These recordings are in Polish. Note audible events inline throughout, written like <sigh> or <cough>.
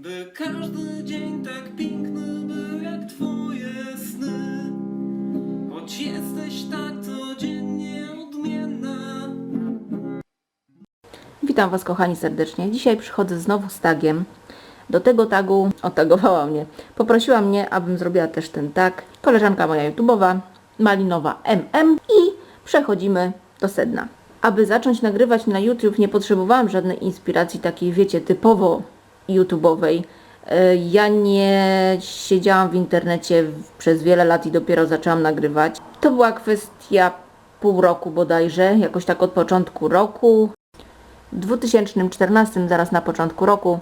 By każdy dzień tak piękny był jak twoje sny Choć jesteś tak codziennie odmienna Witam Was kochani serdecznie. Dzisiaj przychodzę znowu z tagiem. Do tego tagu otagowała mnie. Poprosiła mnie, abym zrobiła też ten tag. Koleżanka moja YouTube'owa, Malinowa MM i przechodzimy do sedna. Aby zacząć nagrywać na YouTube nie potrzebowałam żadnej inspiracji takiej, wiecie, typowo YouTube'owej. E, Ja nie siedziałam w internecie przez wiele lat i dopiero zaczęłam nagrywać. To była kwestia pół roku bodajże, jakoś tak od początku roku. W 2014, zaraz na początku roku,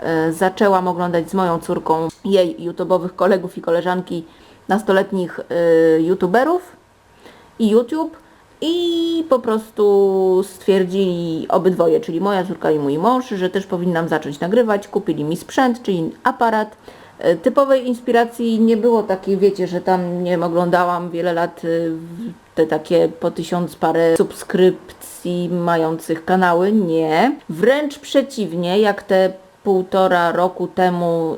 e, zaczęłam oglądać z moją córką jej YouTube'owych kolegów i koleżanki, nastoletnich e, YouTuberów i YouTube i po prostu stwierdzili obydwoje, czyli moja córka i mój mąż, że też powinnam zacząć nagrywać. Kupili mi sprzęt, czyli aparat. E, Typowej inspiracji nie było takiej, wiecie, że tam nie oglądałam wiele lat e, te takie po tysiąc parę subskrypcji mających kanały. Nie. Wręcz przeciwnie, jak te półtora roku temu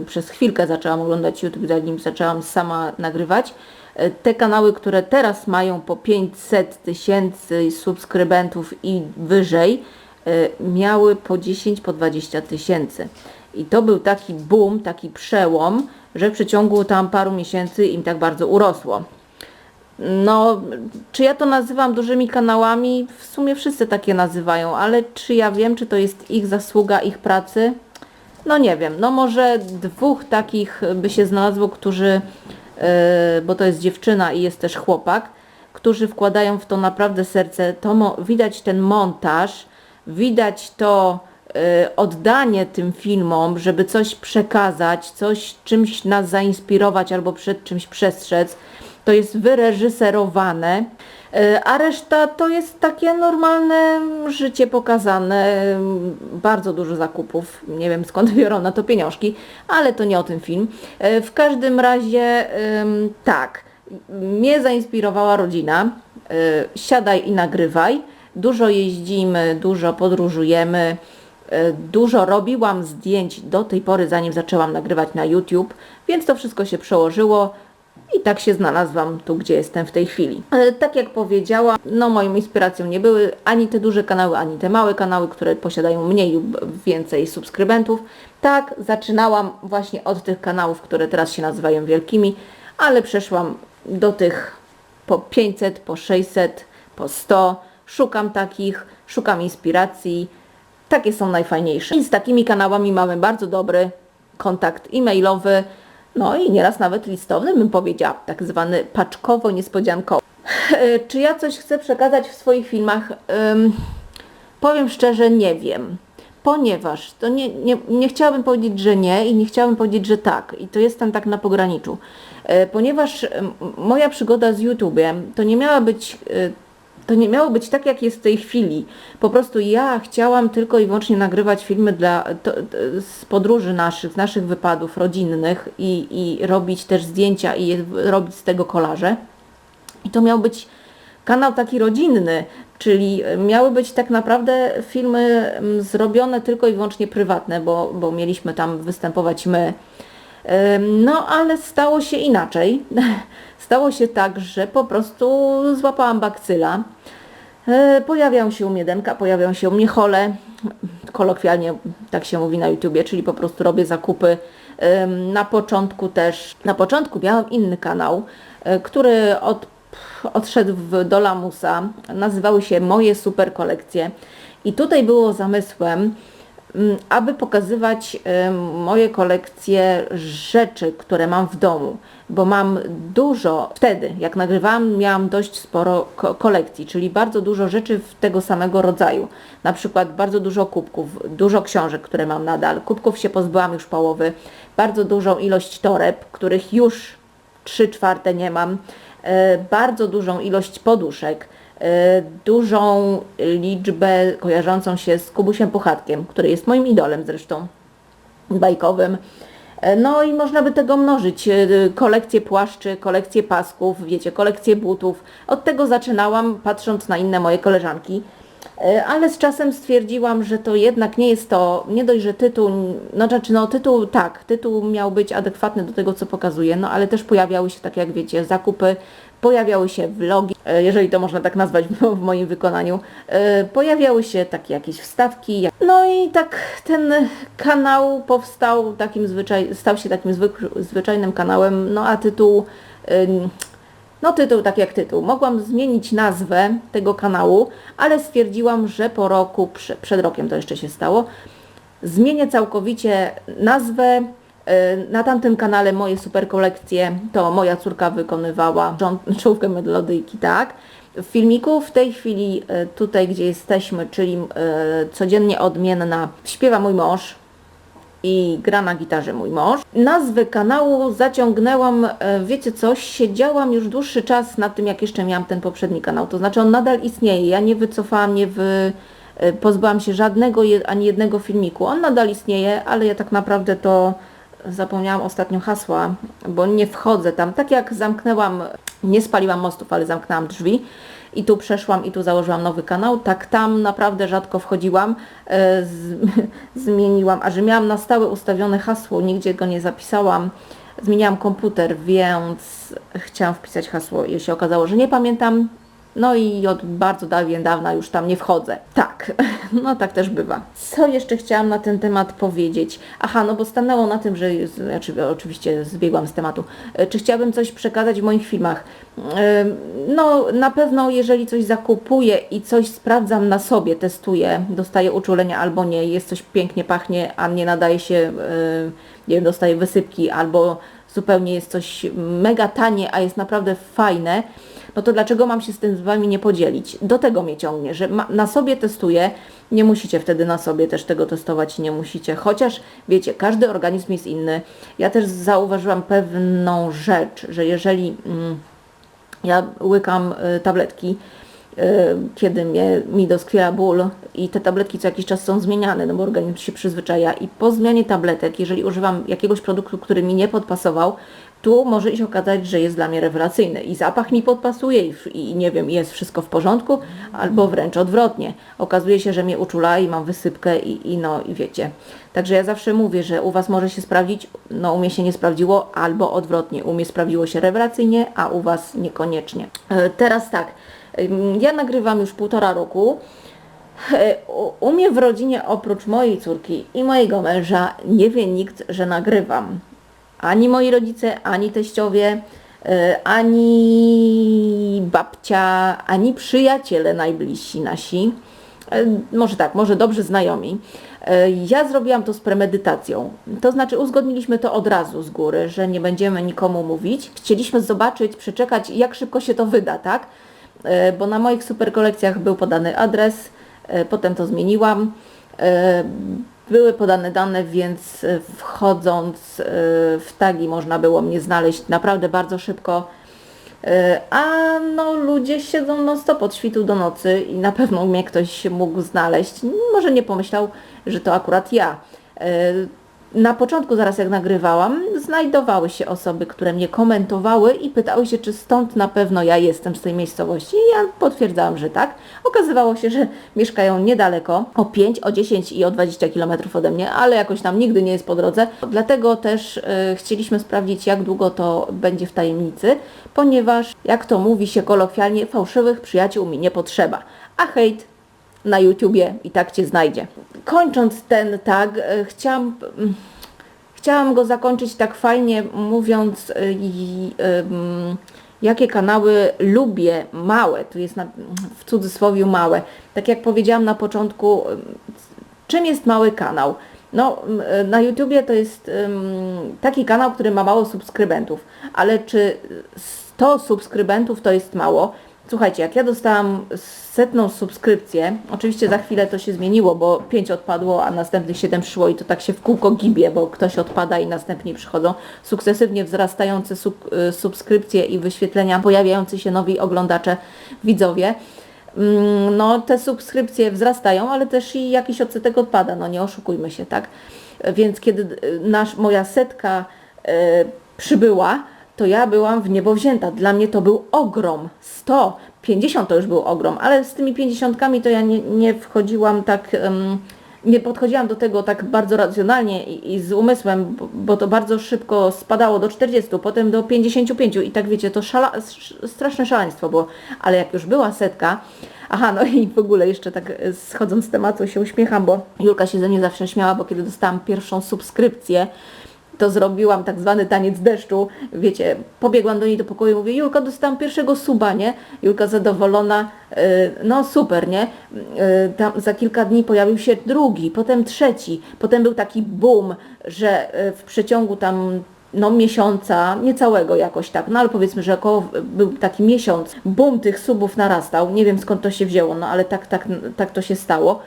y, przez chwilkę zaczęłam oglądać YouTube, zanim zaczęłam sama nagrywać. Te kanały, które teraz mają po 500 tysięcy subskrybentów i wyżej, y, miały po 10, po 20 tysięcy. I to był taki boom, taki przełom, że w przeciągu tam paru miesięcy im tak bardzo urosło. No, czy ja to nazywam dużymi kanałami? W sumie wszyscy takie nazywają, ale czy ja wiem, czy to jest ich zasługa, ich pracy? No nie wiem, no może dwóch takich by się znalazło, którzy, bo to jest dziewczyna i jest też chłopak, którzy wkładają w to naprawdę serce. To widać ten montaż, widać to yy, oddanie tym filmom, żeby coś przekazać, coś czymś nas zainspirować albo przed czymś przestrzec to jest wyreżyserowane, e, a reszta to jest takie normalne życie pokazane, bardzo dużo zakupów, nie wiem skąd biorą na to pieniążki, ale to nie o tym film. E, W każdym razie tak, mnie zainspirowała rodzina, e, siadaj i nagrywaj, dużo jeździmy, dużo podróżujemy, Dużo robiłam zdjęć do tej pory, zanim zaczęłam nagrywać na YouTube, więc to wszystko się przełożyło i tak się znalazłam tu, gdzie jestem w tej chwili. Ale tak jak powiedziałam, no moją inspiracją nie były ani te duże kanały, ani te małe kanały, które posiadają mniej lub więcej subskrybentów. Tak, zaczynałam właśnie od tych kanałów, które teraz się nazywają wielkimi, ale przeszłam do tych po 500, po 600, po 100. Szukam takich, szukam inspiracji. Takie są najfajniejsze. I z takimi kanałami mamy bardzo dobry kontakt e-mailowy, no i nieraz nawet listowny, bym powiedziała, tak zwany paczkowo-niespodziankowy. <laughs> Czy ja coś chcę przekazać w swoich filmach? Ym, powiem szczerze, nie wiem. Ponieważ to nie, nie, nie chciałabym powiedzieć, że nie i nie chciałabym powiedzieć, że tak. I to jestem tak na pograniczu. E, Ponieważ moja przygoda z YouTube'em to nie miała być e, to nie miało być tak, jak jest w tej chwili. Po prostu ja chciałam tylko i wyłącznie nagrywać filmy dla, to, to, z podróży naszych, z naszych wypadów rodzinnych i, i robić też zdjęcia i je, robić z tego kolaże. I to miał być kanał taki rodzinny, czyli miały być tak naprawdę filmy mm, zrobione tylko i wyłącznie prywatne, bo, bo mieliśmy tam występować my. No, ale stało się inaczej. <laughs> Stało się tak, że po prostu złapałam bakcyla. E, Pojawiał się u mnie Denka, pojawią się u mnie chole. Kolokwialnie tak się mówi na YouTubie, czyli po prostu robię zakupy. Na początku też, na początku miałam inny kanał, e, który od, odszedł do lamusa. Nazywały się Moje Super Kolekcje. I tutaj było zamysłem, aby pokazywać em, moje kolekcje rzeczy, które mam w domu, bo mam dużo, wtedy jak nagrywałam miałam dość sporo ko- kolekcji, czyli bardzo dużo rzeczy tego samego rodzaju. Na przykład bardzo dużo kubków, dużo książek, które mam nadal. Kubków się pozbyłam już połowy, bardzo dużą ilość toreb, których już 3 czwarte nie mam, e, bardzo dużą ilość poduszek, dużą liczbę kojarzącą się z Kubusiem Puchatkiem, który jest moim idolem zresztą bajkowym. E, No i można by tego mnożyć. E, Kolekcje płaszczy, kolekcje pasków, wiecie, kolekcje butów. Od tego zaczynałam, patrząc na inne moje koleżanki. E, Ale z czasem stwierdziłam, że to jednak nie jest to, nie dość, że tytuł, no znaczy no tytuł tak, tytuł miał być adekwatny do tego, co pokazuje, no ale też pojawiały się, tak jak wiecie, zakupy, pojawiały się vlogi, e, jeżeli to można tak nazwać w moim wykonaniu, e, pojawiały się takie jakieś wstawki, no i tak ten kanał powstał takim zwyczaj, stał się takim zwyczajnym kanałem, no a tytuł no tytuł tak jak tytuł. Mogłam zmienić nazwę tego kanału, ale stwierdziłam, że po roku, prze, przed rokiem to jeszcze się stało, zmienię całkowicie nazwę. Y, Na tamtym kanale moje super kolekcje to moja córka wykonywała <laughs> czołówkę melodyjki, tak? W filmiku w tej chwili y, tutaj, gdzie jesteśmy, czyli y, codziennie odmienna, śpiewa mój mąż, i gra na gitarze mój mąż. Nazwę kanału zaciągnęłam, e, wiecie coś, siedziałam już dłuższy czas nad tym, jak jeszcze miałam ten poprzedni kanał. To znaczy on nadal istnieje. Ja nie wycofałam, nie wy, e, pozbyłam się żadnego, ani jednego filmiku. On nadal istnieje, ale ja tak naprawdę to zapomniałam ostatnio hasła, bo nie wchodzę tam. Tak jak zamknęłam, nie spaliłam mostów, ale zamknęłam drzwi i tu przeszłam i tu założyłam nowy kanał, tak tam naprawdę rzadko wchodziłam, e, z, <laughs> zmieniłam, a że miałam na stałe ustawione hasło, nigdzie go nie zapisałam, zmieniałam komputer, więc chciałam wpisać hasło. I się okazało, że nie pamiętam, no i od bardzo dawien dawna już tam nie wchodzę. Tak, <laughs> no tak też bywa. Co jeszcze chciałam na ten temat powiedzieć? Aha, no bo stanęło na tym, że znaczy, oczywiście zbiegłam z tematu. E, Czy chciałabym coś przekazać w moich filmach? E, No na pewno jeżeli coś zakupuję i coś sprawdzam na sobie, testuję, dostaję uczulenia albo nie, jest coś pięknie pachnie, a nie nadaje się, e, nie wiem, dostaję wysypki albo zupełnie jest coś mega tanie, a jest naprawdę fajne, no to dlaczego mam się z tym z Wami nie podzielić? Do tego mnie ciągnie, że ma, na sobie testuję, nie musicie wtedy na sobie też tego testować, nie musicie, chociaż wiecie, każdy organizm jest inny. Ja też zauważyłam pewną rzecz, że jeżeli mm, ja łykam y, tabletki, y, kiedy mnie, mi doskwiera ból i te tabletki co jakiś czas są zmieniane, no bo organizm się przyzwyczaja i po zmianie tabletek, jeżeli używam jakiegoś produktu, który mi nie podpasował, tu może się okazać, że jest dla mnie rewelacyjny i zapach mi podpasuje i, i nie wiem, jest wszystko w porządku, albo wręcz odwrotnie. Okazuje się, że mnie uczula i mam wysypkę i, i no i wiecie. Także ja zawsze mówię, że u Was może się sprawdzić, no u mnie się nie sprawdziło, albo odwrotnie, u mnie sprawdziło się rewelacyjnie, a u Was niekoniecznie. E, Teraz tak, ja nagrywam już półtora roku. E, u mnie w rodzinie oprócz mojej córki i mojego męża nie wie nikt, że nagrywam. Ani moi rodzice, ani teściowie, e, ani babcia, ani przyjaciele najbliżsi nasi. E, Może tak, może dobrze znajomi. E, Ja zrobiłam to z premedytacją. To znaczy uzgodniliśmy to od razu z góry, że nie będziemy nikomu mówić. Chcieliśmy zobaczyć, przeczekać, jak szybko się to wyda, tak? Bo na moich super kolekcjach był podany adres, potem to zmieniłam. Były podane dane, więc e, wchodząc e, w tagi można było mnie znaleźć naprawdę bardzo szybko. E, A no ludzie siedzą non stop od świtu do nocy i na pewno mnie ktoś mógł znaleźć. Może nie pomyślał, że to akurat ja. Na początku, zaraz jak nagrywałam, znajdowały się osoby, które mnie komentowały i pytały się, czy stąd na pewno ja jestem z tej miejscowości. I ja potwierdzałam, że tak. Okazywało się, że mieszkają niedaleko, o 5, o 10 i o 20 km ode mnie, ale jakoś tam nigdy nie jest po drodze. Dlatego też e, chcieliśmy sprawdzić, jak długo to będzie w tajemnicy, ponieważ, jak to mówi się kolokwialnie, fałszywych przyjaciół mi nie potrzeba. A hejt na YouTubie i tak Cię znajdzie. Kończąc ten tag, e, chciałam, mm, chciałam go zakończyć tak fajnie, mówiąc, e, jakie kanały lubię, małe, tu jest na, w cudzysłowie małe. Tak jak powiedziałam na początku, czym jest mały kanał? No, e, na YouTubie to jest taki kanał, który ma mało subskrybentów, ale czy 100 subskrybentów to jest mało? Słuchajcie, jak ja dostałam setną subskrypcję, oczywiście za chwilę to się zmieniło, bo 5 odpadło, a następnych 7 przyszło i to tak się w kółko gibie, bo ktoś odpada i następni przychodzą. Sukcesywnie wzrastające y, subskrypcje i wyświetlenia, pojawiający się nowi oglądacze, widzowie. Mm, No, te subskrypcje wzrastają, ale też i jakiś odsetek odpada, no nie oszukujmy się, tak? Więc kiedy y, nasz, moja setka y, przybyła, to ja byłam w niebo wzięta. Dla mnie to był ogrom. 100, 50 to już był ogrom, ale z tymi 50 to ja nie, nie wchodziłam tak, em, nie podchodziłam do tego tak bardzo racjonalnie i, i z umysłem, bo, to bardzo szybko spadało do 40, potem do 55 i tak wiecie, to szala, sz- straszne szaleństwo było, ale jak już była setka, aha, no i w ogóle jeszcze tak e, schodząc z tematu się uśmiecham, bo Julka się ze mnie zawsze śmiała, bo kiedy dostałam pierwszą subskrypcję, to zrobiłam tak zwany taniec deszczu. Wiecie, pobiegłam do niej do pokoju i mówię, Julka, dostałam pierwszego suba, nie? Julka zadowolona, yy, no super, nie? Yy, tam za kilka dni pojawił się drugi, potem trzeci, potem był taki boom, że yy, w przeciągu tam no miesiąca, niecałego jakoś tak, no ale powiedzmy, że około był taki miesiąc, boom tych subów narastał, nie wiem skąd to się wzięło, no ale tak, tak, tak to się stało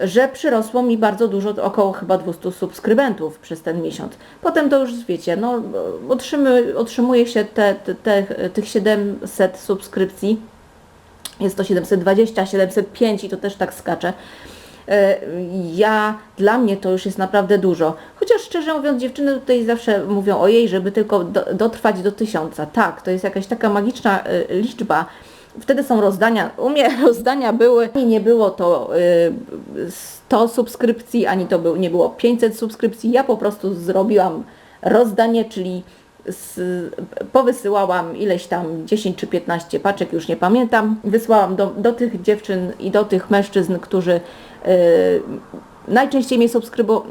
że przyrosło mi bardzo dużo, około chyba 200 subskrybentów przez ten miesiąc. Potem to już wiecie, no otrzymy, otrzymuje się te, te, te, tych 700 subskrypcji, jest to 720, 705 i to też tak skacze. E, Ja, dla mnie to już jest naprawdę dużo. Chociaż szczerze mówiąc, dziewczyny tutaj zawsze mówią o jej, żeby tylko do, dotrwać do tysiąca. Tak, to jest jakaś taka magiczna e, liczba. Wtedy są rozdania, u mnie <laughs> rozdania były, nie było to y, 100 subskrypcji, ani to był, nie było 500 subskrypcji. Ja po prostu zrobiłam rozdanie, czyli z, powysyłałam ileś tam 10 czy 15 paczek, już nie pamiętam. Wysłałam do, do tych dziewczyn i do tych mężczyzn, którzy y, najczęściej mnie subskrybu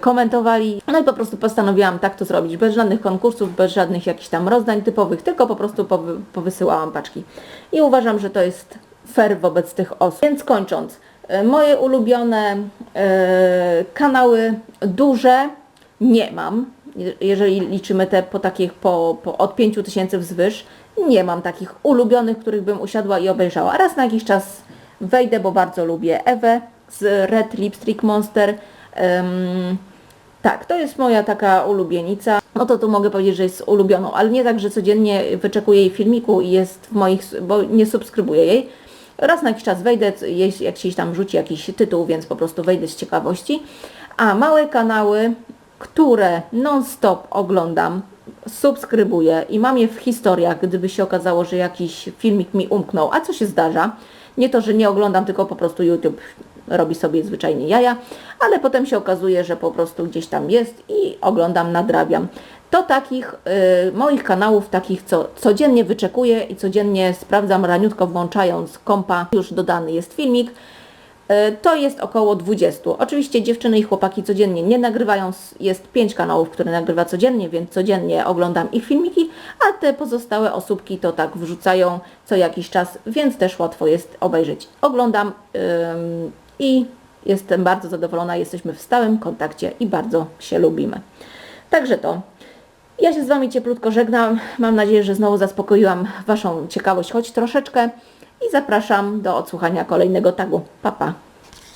komentowali. No i po prostu postanowiłam tak to zrobić, bez żadnych konkursów, bez żadnych jakichś tam rozdań typowych, tylko po prostu powy, powysyłałam paczki. I uważam, że to jest fair wobec tych osób. Więc kończąc, y, moje ulubione y, kanały duże nie mam, je- jeżeli liczymy te po takich po, po od 5 tysięcy wzwyż, nie mam takich ulubionych, których bym usiadła i obejrzała. Raz na jakiś czas wejdę, bo bardzo lubię Ewę z Red Lipstick Monster. Em, tak, to jest moja taka ulubienica. No to tu mogę powiedzieć, że jest ulubioną, ale nie tak, że codziennie wyczekuję jej filmiku i jest w moich, bo nie subskrybuję jej. Raz na jakiś czas wejdę, jak się tam rzuci jakiś tytuł, więc po prostu wejdę z ciekawości. A małe kanały, które non-stop oglądam, subskrybuję i mam je w historiach, gdyby się okazało, że jakiś filmik mi umknął, a co się zdarza. Nie to, że nie oglądam, tylko po prostu YouTube robi sobie zwyczajnie jaja, ale potem się okazuje, że po prostu gdzieś tam jest i oglądam, nadrabiam. To takich y, moich kanałów, takich co codziennie wyczekuję i codziennie sprawdzam raniutko włączając kompa, już dodany jest filmik. E, To jest około 20. Oczywiście dziewczyny i chłopaki codziennie nie nagrywają. Jest 5 kanałów, które nagrywa codziennie, więc codziennie oglądam ich filmiki, a te pozostałe osóbki to tak wrzucają co jakiś czas, więc też łatwo jest obejrzeć. Oglądam i jestem bardzo zadowolona. Jesteśmy w stałym kontakcie i bardzo się lubimy. Także to. Ja się z Wami cieplutko żegnam. Mam nadzieję, że znowu zaspokoiłam Waszą ciekawość choć troszeczkę i zapraszam do odsłuchania kolejnego tagu. Pa, pa.